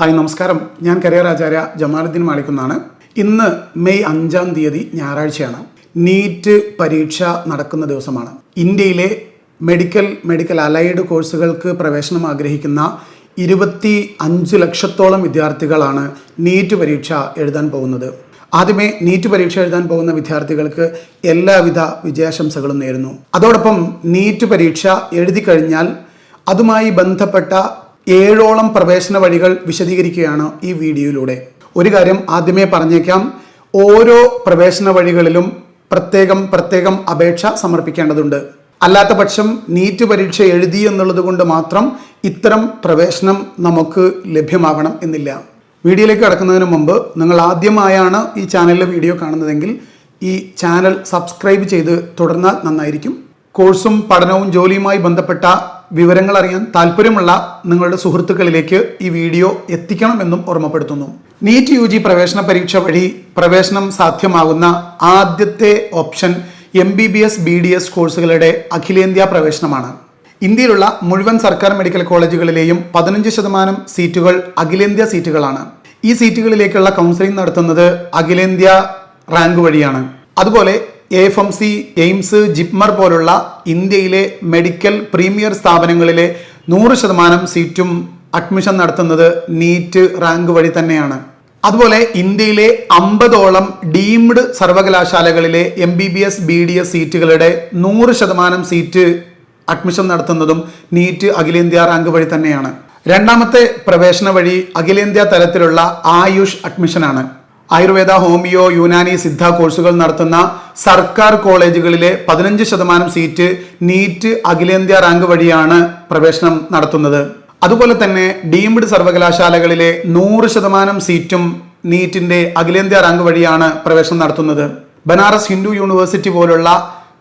Hi നമസ്കാരം. ഞാൻ career ആചാര്യ ജമാലുദ്ദീൻ മാളിക്കുന്നാണ് ഇന്ന് മെയ് അഞ്ചാം തീയതി ഞായറാഴ്ചയാണ്. നീറ്റ് പരീക്ഷ നടക്കുന്ന ദിവസമാണ്. ഇന്ത്യയിലെ മെഡിക്കൽ മെഡിക്കൽ അലൈഡ് കോഴ്സുകൾക്ക് പ്രവേശനം ആഗ്രഹിക്കുന്ന ഇരുപത്തി അഞ്ച് ലക്ഷത്തോളം വിദ്യാർത്ഥികളാണ് നീറ്റ് പരീക്ഷ എഴുതാൻ പോകുന്നത്. ആദ്യമേ നീറ്റ് പരീക്ഷ എഴുതാൻ പോകുന്ന വിദ്യാർത്ഥികൾക്ക് എല്ലാവിധ വിജയാശംസകളും നേരുന്നു. അതോടൊപ്പം നീറ്റ് പരീക്ഷ എഴുതി കഴിഞ്ഞാൽ അതുമായി ബന്ധപ്പെട്ട ഏഴോളം പ്രവേശന വഴികൾ വിശദീകരിക്കുകയാണ് ഈ വീഡിയോയിലൂടെ. ഒരു കാര്യം ആദ്യമേ പറഞ്ഞേക്കാം. ഓരോ പ്രവേശന വഴികളിലും പ്രത്യേകം പ്രത്യേകം അപേക്ഷ സമർപ്പിക്കേണ്ടതുണ്ട്. അല്ലാത്ത പക്ഷം നീറ്റ് പരീക്ഷ എഴുതി എന്നുള്ളത് കൊണ്ട് മാത്രം ഇത്തരം പ്രവേശനം നമുക്ക് ലഭ്യമാകണം എന്നില്ല. വീഡിയോയിലേക്ക് കടക്കുന്നതിന് മുമ്പ് നിങ്ങൾ ആദ്യമായാണ് ഈ ചാനലിലെ വീഡിയോ കാണുന്നതെങ്കിൽ ഈ ചാനൽ സബ്സ്ക്രൈബ് ചെയ്ത് തുടർന്നാൽ നന്നായിരിക്കും. കോഴ്സും പഠനവും ജോലിയുമായി ബന്ധപ്പെട്ട വിവരങ്ങൾ അറിയാൻ താല്പര്യമുള്ള നിങ്ങളുടെ സുഹൃത്തുക്കളിലേക്ക് ഈ വീഡിയോ എത്തിക്കണമെന്നും ഓർമ്മപ്പെടുത്തുന്നു. നീറ്റ് യു ജി പ്രവേശന പരീക്ഷ വഴി പ്രവേശനം സാധ്യമാകുന്ന ആദ്യത്തെ option M B B S B D S കോഴ്സുകളുടെ അഖിലേന്ത്യാ പ്രവേശനമാണ്. ഇന്ത്യയിലുള്ള മുഴുവൻ സർക്കാർ മെഡിക്കൽ കോളേജുകളിലെയും പതിനഞ്ച് ശതമാനം സീറ്റുകൾ അഖിലേന്ത്യാ സീറ്റുകളാണ്. ഈ സീറ്റുകളിലേക്കുള്ള കൗൺസിലിംഗ് നടത്തുന്നത് അഖിലേന്ത്യാ റാങ്ക് വഴിയാണ്. അതുപോലെ F M C AIIMS JIPMER പോലുള്ള ഇന്ത്യയിലെ മെഡിക്കൽ പ്രീമിയർ സ്ഥാപനങ്ങളിലെ നൂറ് ശതമാനം സീറ്റും അഡ്മിഷൻ നടത്തുന്നത് നീറ്റ് റാങ്ക് വഴി തന്നെയാണ്. അതുപോലെ ഇന്ത്യയിലെ അമ്പതോളം deemed സർവകലാശാലകളിലെ M B B S B D S സീറ്റുകളുടെ നൂറ് ശതമാനം സീറ്റ് അഡ്മിഷൻ നടത്തുന്നതും നീറ്റ് അഖിലേന്ത്യാ റാങ്ക് വഴി തന്നെയാണ്. രണ്ടാമത്തെ പ്രവേശന വഴി അഖിലേന്ത്യാ തലത്തിലുള്ള ആയുഷ് അഡ്മിഷനാണ് ആയുർവേദ ഹോമിയോ യുനാനി സിദ്ധ കോഴ്സുകൾ നടത്തുന്ന സർക്കാർ കോളേജുകളിലെ പതിനഞ്ച് ശതമാനം സീറ്റ് നീറ്റ് അഖിലേന്ത്യാ റാങ്ക് വഴിയാണ് പ്രവേശനം നടത്തുന്നത്. അതുപോലെ തന്നെ ഡീംഡ് സർവകലാശാലകളിലെ നൂറ് ശതമാനം സീറ്റും നീറ്റിന്റെ അഖിലേന്ത്യാ റാങ്ക് വഴിയാണ് പ്രവേശനം നടത്തുന്നത്. ബനാറസ് ഹിന്ദു യൂണിവേഴ്സിറ്റി പോലുള്ള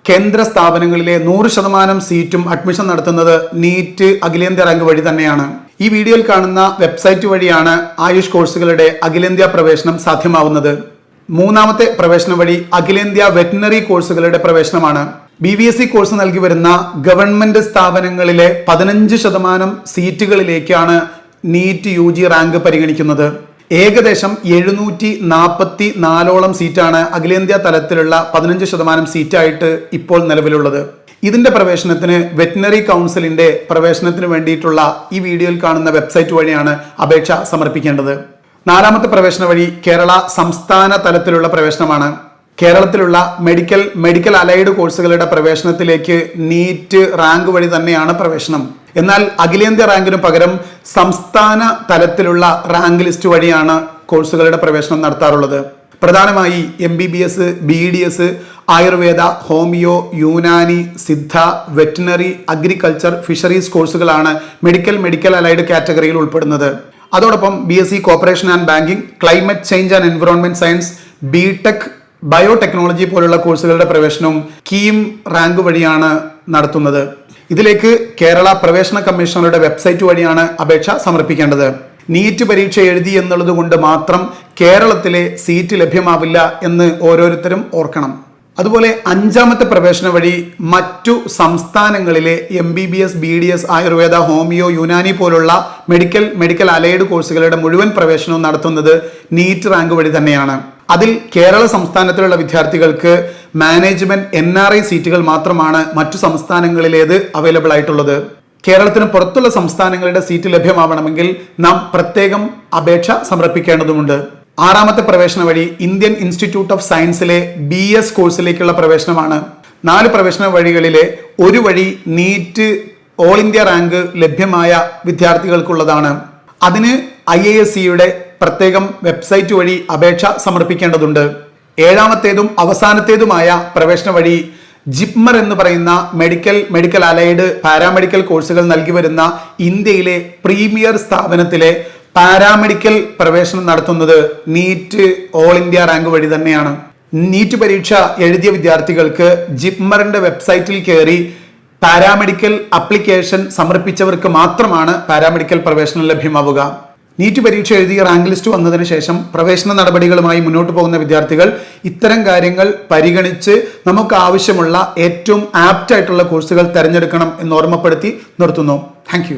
കേന്ദ്ര സ്ഥാപനങ്ങളിലെ നൂറ് ശതമാനം സീറ്റും അഡ്മിഷൻ നടത്തുന്നത് നീറ്റ് അഖിലേന്ത്യാ റാങ്ക് വഴി തന്നെയാണ്. ഈ വീഡിയോയിൽ കാണുന്ന വെബ്സൈറ്റ് വഴിയാണ് ആയുഷ് കോഴ്സുകളുടെ അഖിലേന്ത്യാ പ്രവേശനം സാധ്യമാവുന്നത്. മൂന്നാമത്തെ പ്രവേശനം വഴി അഖിലേന്ത്യാ വെറ്റിനറി കോഴ്സുകളുടെ പ്രവേശനമാണ്. B V S C course നൽകി വരുന്ന ഗവൺമെന്റ് സ്ഥാപനങ്ങളിലെ പതിനഞ്ച് ശതമാനം സീറ്റുകളിലേക്കാണ് നീറ്റ് യു ജി റാങ്ക് പരിഗണിക്കുന്നത്. ഏകദേശം എഴുന്നൂറ്റി നാൽപ്പത്തി നാലോളം സീറ്റാണ് അഖിലേന്ത്യാ തലത്തിലുള്ള പതിനഞ്ച് ശതമാനം സീറ്റായിട്ട് ഇപ്പോൾ നിലവിലുള്ളത്. ഇതിന്റെ പ്രവേശനത്തിന് വെറ്റിനറി കൗൺസിലിന്റെ പ്രവേശനത്തിന് വേണ്ടിയിട്ടുള്ള ഈ വീഡിയോയിൽ കാണുന്ന വെബ്സൈറ്റ് വഴിയാണ് അപേക്ഷ സമർപ്പിക്കേണ്ടത്. നാലാമത്തെ പ്രവേശന വഴി കേരള സംസ്ഥാന തലത്തിലുള്ള പ്രവേശനമാണ്. കേരളത്തിലുള്ള മെഡിക്കൽ മെഡിക്കൽ അലൈഡ് കോഴ്സുകളുടെ പ്രവേശനത്തിലേക്ക് നീറ്റ് റാങ്ക് വഴി തന്നെയാണ് പ്രവേശനം. എന്നാൽ അഖിലേന്ത്യാ റാങ്കിന് പകരം സംസ്ഥാന തലത്തിലുള്ള റാങ്ക് ലിസ്റ്റ് വഴിയാണ് കോഴ്സുകളുടെ പ്രവേശനം നടത്താറുള്ളത്. പ്രധാനമായി M B B S B D S Ayurveda homeo Unani Siddha veterinary agriculture fisheries കോഴ്സുകളാണ് മെഡിക്കൽ മെഡിക്കൽ അലൈഡ് കാറ്റഗറിയിൽ ഉൾപ്പെടുന്നത്. അതോടൊപ്പം B S C cooperation and banking climate change and environment science B tech biotechnology പോലുള്ള കോഴ്സുകളുടെ പ്രവേശനവും KEAM rank വഴിയാണ് നടത്തുന്നത്. ഇതിലേക്ക് കേരള പ്രവേശന കമ്മീഷണറുടെ വെബ്സൈറ്റ് വഴിയാണ് അപേക്ഷ സമർപ്പിക്കേണ്ടത്. നീറ്റ് പരീക്ഷ എഴുതി എന്നുള്ളത് കൊണ്ട് മാത്രം കേരളത്തിലെ സീറ്റ് ലഭ്യമാവില്ല എന്ന് ഓരോരുത്തരും ഓർക്കണം. അതുപോലെ അഞ്ചാമത്തെ പ്രവേശന വഴി മറ്റു സംസ്ഥാനങ്ങളിലെ M B B S B D S Ayurveda homeo Unani പോലുള്ള മെഡിക്കൽ മെഡിക്കൽ അലൈഡ് കോഴ്സുകളുടെ മുഴുവൻ പ്രവേശനവും നടത്തുന്നത് നീറ്റ് റാങ്ക് വഴി തന്നെയാണ്. അതിൽ കേരള സംസ്ഥാനത്തിലുള്ള വിദ്യാർത്ഥികൾക്ക് മാനേജ്മെന്റ് എൻ സീറ്റുകൾ മാത്രമാണ് മറ്റു സംസ്ഥാനങ്ങളിലേത് അവൈലബിൾ ആയിട്ടുള്ളത്. കേരളത്തിന് പുറത്തുള്ള സംസ്ഥാനങ്ങളുടെ സീറ്റ് ലഭ്യമാവണമെങ്കിൽ നാം പ്രത്യേകം അപേക്ഷ സമർപ്പിക്കേണ്ടതുണ്ട്. ആറാമത്തെ പ്രവേശന വഴി ഇന്ത്യൻ ഇൻസ്റ്റിറ്റ്യൂട്ട് ഓഫ് സയൻസിലെ ബി എസ് കോഴ്സിലേക്കുള്ള പ്രവേശനമാണ്. നാല് പ്രവേശന വഴികളിലെ ഒരു വഴി നീറ്റ് ഓൾ ഇന്ത്യ റാങ്ക് ലഭ്യമായ വിദ്യാർത്ഥികൾക്കുള്ളതാണ്. അതിന് ഐ എ എസ് സിയുടെ പ്രത്യേകം വെബ്സൈറ്റ് വഴി അപേക്ഷ സമർപ്പിക്കേണ്ടതുണ്ട്. ഏഴാമത്തേതും അവസാനത്തേതുമായ പ്രവേശന വഴി ജിപ്മർ എന്ന് പറയുന്ന മെഡിക്കൽ മെഡിക്കൽ അലൈഡ് പാരാമെഡിക്കൽ കോഴ്സുകൾ നൽകി വരുന്ന ഇന്ത്യയിലെ പ്രീമിയർ സ്ഥാപനത്തിലെ പാരാമെഡിക്കൽ പ്രവേശനം നടത്തുന്നത് നീറ്റ് ഓൾ ഇന്ത്യ റാങ്ക് വഴി തന്നെയാണ്. നീറ്റ് പരീക്ഷ എഴുതിയ വിദ്യാർത്ഥികൾക്ക് ജിപ്മറിന്റെ വെബ്സൈറ്റിൽ കയറി പാരാമെഡിക്കൽ അപ്ലിക്കേഷൻ സമർപ്പിച്ചവർക്ക് മാത്രമാണ് പാരാമെഡിക്കൽ പ്രവേശനം ലഭ്യമാവുക. നീറ്റ് പരീക്ഷ എഴുതി റാങ്ക് ലിസ്റ്റ് വന്നതിന് ശേഷം പ്രവേശന നടപടികളുമായി മുന്നോട്ട് പോകുന്ന വിദ്യാർത്ഥികൾ ഇത്തരം കാര്യങ്ങൾ പരിഗണിച്ച് നമുക്ക് ആവശ്യമുള്ള ഏറ്റവും ആപ്റ്റ് ആയിട്ടുള്ള കോഴ്സുകൾ തിരഞ്ഞെടുക്കണം എന്ന് ഓർമ്മപ്പെടുത്തി നിർത്തുന്നു. താങ്ക്